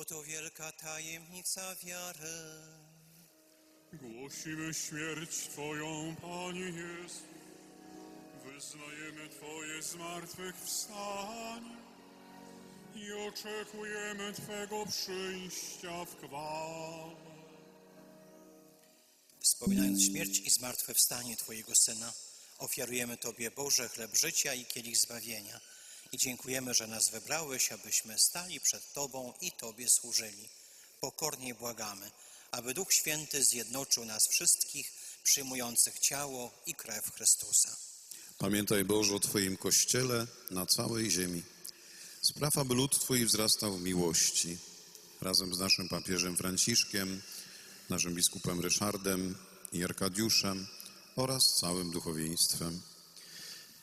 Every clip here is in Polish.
Oto wielka tajemnica wiary. Głosimy śmierć Twoją, Panie Jezu. Wyznajemy Twoje zmartwychwstanie i oczekujemy Twego przyjścia w chwale. Wspominając śmierć i zmartwychwstanie Twojego Syna, ofiarujemy Tobie Boże chleb życia i kielich zbawienia i dziękujemy, że nas wybrałeś, abyśmy stali przed Tobą i Tobie służyli. Pokornie błagamy, aby Duch Święty zjednoczył nas wszystkich, przyjmujących ciało i krew Chrystusa. Pamiętaj Boże o Twoim Kościele na całej ziemi. Spraw, aby lud Twój wzrastał w miłości. Razem z naszym papieżem Franciszkiem, naszym biskupem Ryszardem i Arkadiuszem oraz całym duchowieństwem.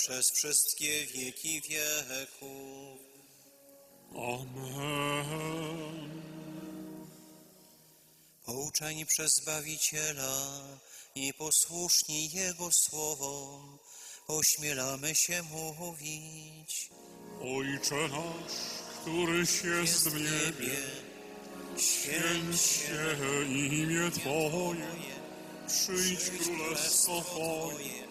przez wszystkie wieki wieków. Amen. Pouczeni przez Zbawiciela i posłuszni Jego słowom, ośmielamy się mówić. Ojcze nasz, któryś jest w niebie, święć się imię Twoje, przyjdź królestwo Twoje,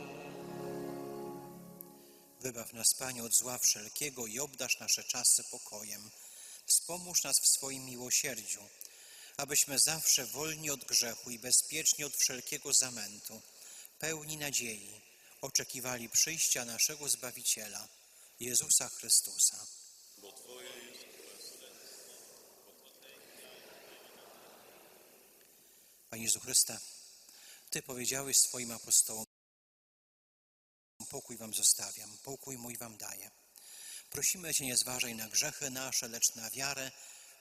Wybaw nas, Panie, od zła wszelkiego i obdasz nasze czasy pokojem. Wspomóż nas w swoim miłosierdziu, abyśmy zawsze wolni od grzechu i bezpieczni od wszelkiego zamętu, pełni nadziei, oczekiwali przyjścia naszego Zbawiciela, Jezusa Chrystusa. Panie Jezu Chryste, Ty powiedziałeś swoim apostołom, pokój wam zostawiam, pokój mój wam daję. Prosimy Cię, nie zważaj na grzechy nasze, lecz na wiarę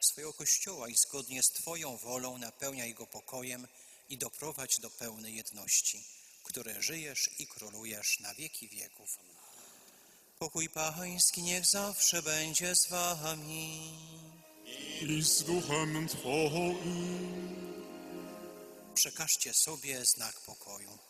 swojego Kościoła i zgodnie z Twoją wolą napełniaj go pokojem i doprowadź do pełnej jedności, w której żyjesz i królujesz na wieki wieków. Pokój Pański niech zawsze będzie z Wami. I z duchem Twoim. Przekażcie sobie znak pokoju.